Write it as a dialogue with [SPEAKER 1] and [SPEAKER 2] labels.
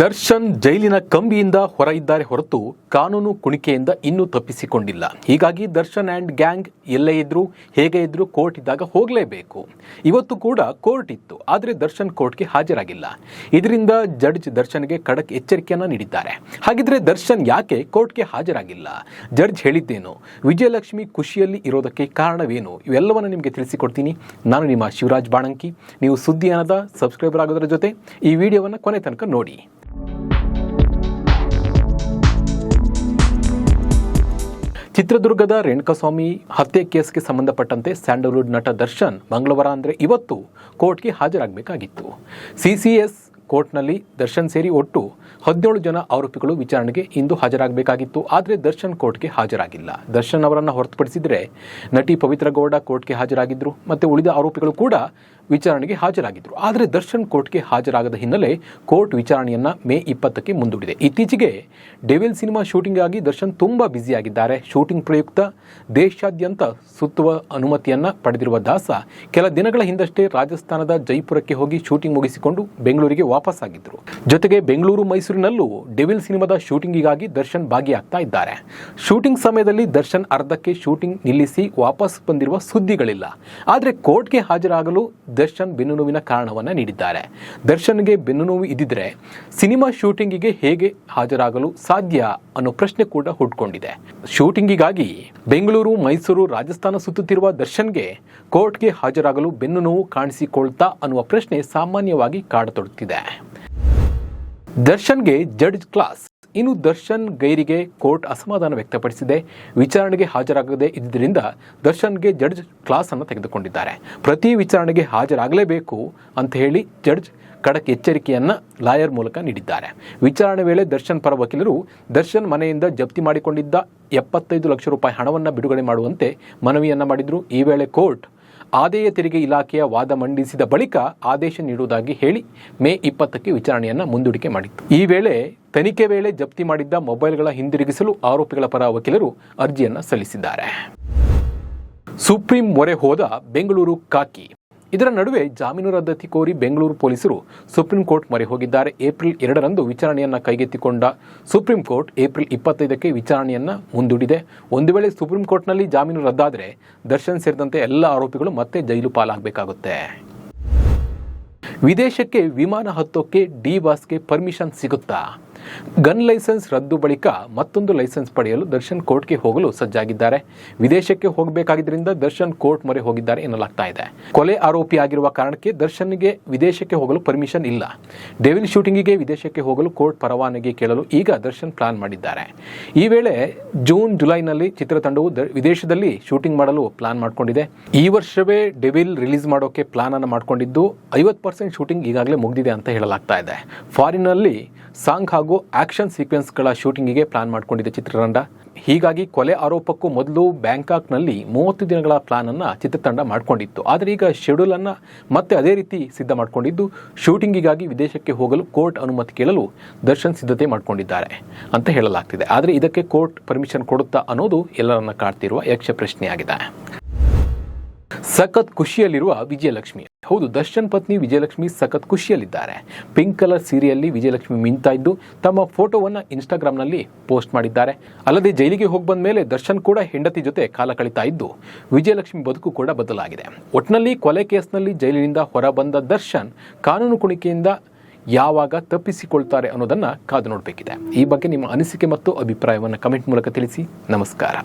[SPEAKER 1] ದರ್ಶನ್ ಜೈಲಿನ ಕಂಬಿಯಿಂದ ಹೊರ ಇದ್ದಾರೆ ಹೊರತು ಕಾನೂನು ಕುಣಿಕೆಯಿಂದ ಇನ್ನೂ ತಪ್ಪಿಸಿಕೊಂಡಿಲ್ಲ. ಹೀಗಾಗಿ ದರ್ಶನ್ ಆ್ಯಂಡ್ ಗ್ಯಾಂಗ್ ಎಲ್ಲೇ ಇದ್ರು, ಹೇಗೆ ಇದ್ರು ಕೋರ್ಟ್ ಇದ್ದಾಗ ಹೋಗಲೇಬೇಕು. ಇವತ್ತು ಕೂಡ ಕೋರ್ಟ್ ಇತ್ತು, ಆದರೆ ದರ್ಶನ್ ಕೋರ್ಟ್ಗೆ ಹಾಜರಾಗಿಲ್ಲ. ಇದರಿಂದ ಜಡ್ಜ್ ದರ್ಶನ್ಗೆ ಖಡಕ್ ಎಚ್ಚರಿಕೆಯನ್ನು ನೀಡಿದ್ದಾರೆ. ಹಾಗಿದ್ರೆ ದರ್ಶನ್ ಯಾಕೆ ಕೋರ್ಟ್ಗೆ ಹಾಜರಾಗಿಲ್ಲ? ಜಡ್ಜ್ ಹೇಳಿದ್ದೇನು, ವಿಜಯಲಕ್ಷ್ಮಿ ಖುಷಿಯಲ್ಲಿ ಇರೋದಕ್ಕೆ ಕಾರಣವೇನು? ಇವೆಲ್ಲವನ್ನು ನಿಮಗೆ ತಿಳಿಸಿಕೊಡ್ತೀನಿ. ನಾನು ನಿಮ್ಮ ಶಿವರಾಜ್ ಬಾಣಂಕಿ. ನೀವು ಸುದ್ದಿ ಅನ್ನದ ಸಬ್ಸ್ಕ್ರೈಬರ್ ಆಗೋದ್ರ ಜೊತೆ ಈ ವಿಡಿಯೋವನ್ನು ಕೊನೆ ತನಕ ನೋಡಿ. ಚಿತ್ರದುರ್ಗದ ರೇಣುಕಸ್ವಾಮಿ ಹತ್ಯೆ ಕೇಸ್ಗೆ ಸಂಬಂಧಪಟ್ಟಂತೆ ಸ್ಯಾಂಡಲ್ವುಡ್ ನಟ ದರ್ಶನ್ ಮಂಗಳವಾರ ಅಂದರೆ ಇವತ್ತು ಕೋರ್ಟ್ಗೆ ಹಾಜರಾಗಬೇಕಾಗಿತ್ತು. ಸಿಸಿಎಸ್ ಕೋರ್ಟ್ನಲ್ಲಿ ದರ್ಶನ್ ಸೇರಿ ಒಟ್ಟು ಹದಿನೇಳು ಜನ ಆರೋಪಿಗಳು ವಿಚಾರಣೆಗೆ ಇಂದು ಹಾಜರಾಗಬೇಕಾಗಿತ್ತು. ಆದರೆ ದರ್ಶನ್ ಕೋರ್ಟ್ಗೆ ಹಾಜರಾಗಿಲ್ಲ. ದರ್ಶನ್ ಅವರನ್ನು ಹೊರತುಪಡಿಸಿದರೆ ನಟಿ ಪವಿತ್ರ ಗೌಡ ಕೋರ್ಟ್ಗೆ ಹಾಜರಾಗಿದ್ದರು ಮತ್ತು ಉಳಿದ ಆರೋಪಿಗಳು ಕೂಡ ವಿಚಾರಣೆಗೆ ಹಾಜರಾಗಿದ್ದರು. ಆದರೆ ದರ್ಶನ್ ಕೋರ್ಟ್ಗೆ ಹಾಜರಾಗದ ಹಿನ್ನೆಲೆ ಕೋರ್ಟ್ ವಿಚಾರಣೆಯನ್ನು ಮೇ ಇಪ್ಪತ್ತಕ್ಕೆ ಮುಂದೂಡಿದೆ. ಇತ್ತೀಚೆಗೆ ಡೆವಿಲ್ ಸಿನಿಮಾ ಶೂಟಿಂಗ್ ಆಗಿ ದರ್ಶನ್ ತುಂಬ ಬ್ಯುಸಿಯಾಗಿದ್ದಾರೆ. ಶೂಟಿಂಗ್ ಪ್ರಯುಕ್ತ ದೇಶಾದ್ಯಂತ ಸುತ್ತುವ ಅನುಮತಿಯನ್ನು ಪಡೆದಿರುವ ದಾಸ ಕೆಲ ದಿನಗಳ ಹಿಂದಷ್ಟೇ ರಾಜಸ್ಥಾನದ ಜೈಪುರಕ್ಕೆ ಹೋಗಿ ಶೂಟಿಂಗ್ ಮುಗಿಸಿಕೊಂಡು ಬೆಂಗಳೂರಿಗೆ ವಾಪಸ್ ಆಗಿದ್ದರು ಜೊತೆಗೆ ಬೆಂಗಳೂರು ಮೈಸೂರಿನಲ್ಲೂ ಡೆವಿಲ್ ಸಿನಿಮಾದ ಶೂಟಿಂಗಿಗಾಗಿ ದರ್ಶನ್ ಭಾಗಿಯಾಗ್ತಾ ಇದ್ದಾರೆ. ಶೂಟಿಂಗ್ ಸಮಯದಲ್ಲಿ ದರ್ಶನ್ ಅರ್ಧಕ್ಕೆ ಶೂಟಿಂಗ್ ನಿಲ್ಲಿಸಿ ವಾಪಸ್ ಬಂದಿರುವ ಸುದ್ದಿಗಳಿಲ್ಲ. ಆದರೆ ಕೋರ್ಟ್ಗೆ ಹಾಜರಾಗಲು ದರ್ಶನ್ ಬೆನ್ನು ನೋವಿನ ಕಾರಣವನ್ನು ನೀಡಿದ್ದಾರೆ. ದರ್ಶನ್ಗೆ ಬೆನ್ನು ನೋವು ಇದ್ದಿದ್ರೆ ಸಿನಿಮಾ ಶೂಟಿಂಗಿಗೆ ಹೇಗೆ ಹಾಜರಾಗಲು ಸಾಧ್ಯ ಅನ್ನೋ ಪ್ರಶ್ನೆ ಕೂಡ ಹುಟ್ಕೊಂಡಿದೆ. ಶೂಟಿಂಗಿಗಾಗಿ ಬೆಂಗಳೂರು, ಮೈಸೂರು, ರಾಜಸ್ಥಾನ ಸುತ್ತುತ್ತಿರುವ ದರ್ಶನ್ಗೆ ಕೋರ್ಟ್ಗೆ ಹಾಜರಾಗಲು ಬೆನ್ನು ನೋವು ಕಾಣಿಸಿಕೊಳ್ತಾ ಅನ್ನುವ ಪ್ರಶ್ನೆ ಸಾಮಾನ್ಯವಾಗಿ ಕಾಡತೊಡುತ್ತಿದೆ ದರ್ಶನ್ಗೆ ಜಡ್ಜ್ ಕ್ಲಾಸ್ ಇನ್ನು ದರ್ಶನ್ ಗೈರಿಗೆ ಕೋರ್ಟ್ ಅಸಮಾಧಾನ ವ್ಯಕ್ತಪಡಿಸಿದೆ. ವಿಚಾರಣೆಗೆ ಹಾಜರಾಗದೇ ಇದ್ದರಿಂದ ದರ್ಶನ್ಗೆ ಜಡ್ಜ್ ಕ್ಲಾಸ್ ಅನ್ನು ತೆಗೆದುಕೊಂಡಿದ್ದಾರೆ. ಪ್ರತಿ ವಿಚಾರಣೆಗೆ ಹಾಜರಾಗಲೇಬೇಕು ಅಂತ ಹೇಳಿ ಜಡ್ಜ್ ಖಡಕ್ ಎಚ್ಚರಿಕೆಯನ್ನ ಲಾಯರ್ ಮೂಲಕ ನೀಡಿದ್ದಾರೆ. ವಿಚಾರಣೆ ವೇಳೆ ದರ್ಶನ್ ಪರ ವಕೀಲರು ದರ್ಶನ್ ಮನೆಯಿಂದ ಜಪ್ತಿ ಮಾಡಿಕೊಂಡಿದ್ದ ಎಪ್ಪತ್ತೈದು ಲಕ್ಷ ರೂಪಾಯಿ ಹಣವನ್ನು ಬಿಡುಗಡೆ ಮಾಡುವಂತೆ ಮನವಿಯನ್ನ ಮಾಡಿದ್ರು. ಈ ವೇಳೆ ಕೋರ್ಟ್ ಆದಾಯ ತೆರಿಗೆ ಇಲಾಖೆಯ ವಾದ ಮಂಡಿಸಿದ ಬಳಿಕ ಆದೇಶ ನೀಡುವುದಾಗಿ ಹೇಳಿ ಮೇ ಇಪ್ಪತ್ತಕ್ಕೆ ವಿಚಾರಣೆಯನ್ನು ಮುಂದೂಡಿಕೆ ಮಾಡಿತ್ತು. ಈ ವೇಳೆ ತನಿಖೆ ವೇಳೆ ಜಪ್ತಿ ಮಾಡಿದ್ದ ಮೊಬೈಲ್ಗಳ ಹಿಂದಿರುಗಿಸಲು ಆರೋಪಿಗಳ ಪರ ವಕೀಲರು ಅರ್ಜಿಯನ್ನು ಸಲ್ಲಿಸಿದ್ದಾರೆ. ಸುಪ್ರೀಂ ಮೊರೆ ಹೋದ ಬೆಂಗಳೂರು ಕಾಕಿ ಇದರ ನಡುವೆ ಜಾಮೀನು ರದ್ದತಿ ಕೋರಿ ಬೆಂಗಳೂರು ಪೊಲೀಸರು ಸುಪ್ರೀಂ ಕೋರ್ಟ್ ಮೊರೆ ಹೋಗಿದ್ದಾರೆ. ಏಪ್ರಿಲ್ ಎರಡರಂದು ವಿಚಾರಣೆಯನ್ನು ಕೈಗೆತ್ತಿಕೊಂಡ ಸುಪ್ರೀಂ ಕೋರ್ಟ್ ಏಪ್ರಿಲ್ ಇಪ್ಪತ್ತೈದಕ್ಕೆ ವಿಚಾರಣೆಯನ್ನು ಮುಂದೂಡಿದೆ. ಒಂದು ವೇಳೆ ಸುಪ್ರೀಂ ಕೋರ್ಟ್ನಲ್ಲಿ ಜಾಮೀನು ರದ್ದಾದರೆ ದರ್ಶನ್ ಸೇರಿದಂತೆ ಎಲ್ಲ ಆರೋಪಿಗಳು ಮತ್ತೆ ಜೈಲು ಪಾಲಾಗಬೇಕಾಗುತ್ತೆ. ವಿದೇಶಕ್ಕೆ ವಿಮಾನ ಹತ್ತೋಕ್ಕೆ ಡಿ ಬಾಸ್ಗೆ ಪರ್ಮಿಷನ್ ಸಿಗುತ್ತಾ? ಗನ್ ಲೈಸೆನ್ಸ್ ರದ್ದು ಬಳಿಕ ಮತ್ತೊಂದು ಲೈಸೆನ್ಸ್ ಪಡೆಯಲು ದರ್ಶನ್ ಕೋರ್ಟ್ಗೆ ಹೋಗಲು ಸಜ್ಜಾಗಿದ್ದಾರೆ. ವಿದೇಶಕ್ಕೆ ಹೋಗಬೇಕಾಗಿದ್ದರಿಂದ ದರ್ಶನ್ ಕೋರ್ಟ್ ಮೊರೆ ಹೋಗಿದ್ದಾರೆ ಎನ್ನಲಾಗ್ತಾ ಇದೆ. ಕೊಲೆ ಆರೋಪಿಯಾಗಿರುವ ಕಾರಣಕ್ಕೆ ದರ್ಶನ್ಗೆ ವಿದೇಶಕ್ಕೆ ಹೋಗಲು ಪರ್ಮಿಷನ್ ಇಲ್ಲ. ಡೆವಿಲ್ ಶೂಟಿಂಗಿಗೆ ವಿದೇಶಕ್ಕೆ ಹೋಗಲು ಕೋರ್ಟ್ ಪರವಾನಗಿ ಕೇಳಲು ಈಗ ದರ್ಶನ್ ಪ್ಲಾನ್ ಮಾಡಿದ್ದಾರೆ. ಈ ವೇಳೆ ಜೂನ್, ಜುಲೈನಲ್ಲಿ ಚಿತ್ರತಂಡವು ವಿದೇಶದಲ್ಲಿ ಶೂಟಿಂಗ್ ಮಾಡಲು ಪ್ಲಾನ್ ಮಾಡಿಕೊಂಡಿದೆ. ಈ ವರ್ಷವೇ ಡೆವಿಲ್ ರಿಲೀಸ್ ಮಾಡೋಕೆ ಪ್ಲಾನ್ ಅನ್ನು ಮಾಡಿಕೊಂಡಿದ್ದು, ಐವತ್ತು ಪರ್ಸೆಂಟ್ ಶೂಟಿಂಗ್ ಈಗಾಗಲೇ ಮುಗಿದಿದೆ ಅಂತ ಹೇಳಲಾಗ್ತಾ ಇದೆ. ಫಾರಿನ್ನಲ್ಲಿ ಸಾಂಗ್ ಹಾಗೂ ಆಕ್ಷನ್ ಸೀಕ್ವೆನ್ಸ್ಗಳ ಶೂಟಿಂಗಿಗೆ ಪ್ಲಾನ್ ಮಾಡಿಕೊಂಡಿದೆ ಚಿತ್ರತಂಡ ಹೀಗಾಗಿ ಕೊಲೆ ಆರೋಪಕ್ಕೂ ಮೊದಲು ಬ್ಯಾಂಕಾಕ್ನಲ್ಲಿ ಮೂವತ್ತು ದಿನಗಳ ಪ್ಲಾನ್ ಅನ್ನ ಚಿತ್ರತಂಡ ಮಾಡಿಕೊಂಡಿತ್ತು. ಆದರೆ ಈಗ ಶೆಡ್ಯೂಲ್ ಅನ್ನ ಮತ್ತೆ ಅದೇ ರೀತಿ ಸಿದ್ಧ ಮಾಡಿಕೊಂಡಿದ್ದು, ಶೂಟಿಂಗಿಗಾಗಿ ವಿದೇಶಕ್ಕೆ ಹೋಗಲು ಕೋರ್ಟ್ ಅನುಮತಿ ಕೇಳಲು ದರ್ಶನ್ ಸಿದ್ಧತೆ ಮಾಡಿಕೊಂಡಿದ್ದಾರೆ ಅಂತ ಹೇಳಲಾಗ್ತಿದೆ. ಆದರೆ ಇದಕ್ಕೆ ಕೋರ್ಟ್ ಪರ್ಮಿಷನ್ ಕೊಡುತ್ತಾ ಅನ್ನೋದು ಎಲ್ಲರನ್ನ ಕಾಡ್ತಿರುವ ಯಕ್ಷ ಪ್ರಶ್ನೆಯಾಗಿದೆ ಸಖತ್ ಖುಷಿಯಲ್ಲಿರುವ ವಿಜಯಲಕ್ಷ್ಮಿ. ಹೌದು, ದರ್ಶನ್ ಪತ್ನಿ ವಿಜಯಲಕ್ಷ್ಮಿ ಸಖತ್ ಖುಷಿಯಲ್ಲಿದ್ದಾರೆ. ಪಿಂಕ್ ಕಲರ್ ಸೀರೆಯಲ್ಲಿ ವಿಜಯಲಕ್ಷ್ಮಿ ಮಿಂತಾ ಇದ್ದು, ತಮ್ಮ ಫೋಟೋವನ್ನ ಇನ್ಸ್ಟಾಗ್ರಾಮ್ನಲ್ಲಿ ಪೋಸ್ಟ್ ಮಾಡಿದ್ದಾರೆ. ಅಲ್ಲದೆ ಜೈಲಿಗೆ ಹೋಗಿ ಬಂದ ಮೇಲೆ ದರ್ಶನ್ ಕೂಡ ಹೆಂಡತಿ ಜೊತೆ ಕಾಲ ಕಳೀತಾ ಇದ್ದು, ವಿಜಯಲಕ್ಷ್ಮಿ ಬದುಕು ಕೂಡ ಬದಲಾಗಿದೆ. ಒಟ್ನಲ್ಲಿ ಕೊಲೆ ಕೇಸ್ನಲ್ಲಿ ಜೈಲಿನಿಂದ ಹೊರಬಂದ ದರ್ಶನ್ ಕಾನೂನು ಕುಣಿಕೆಯಿಂದ ಯಾವಾಗ ತಪ್ಪಿಸಿಕೊಳ್ತಾರೆ ಅನ್ನೋದನ್ನ ಕಾದು ನೋಡಬೇಕಿದೆ. ಈ ಬಗ್ಗೆ ನಿಮ್ಮ ಅನಿಸಿಕೆ ಮತ್ತು ಅಭಿಪ್ರಾಯವನ್ನು ಕಮೆಂಟ್ ಮೂಲಕ ತಿಳಿಸಿ. ನಮಸ್ಕಾರ.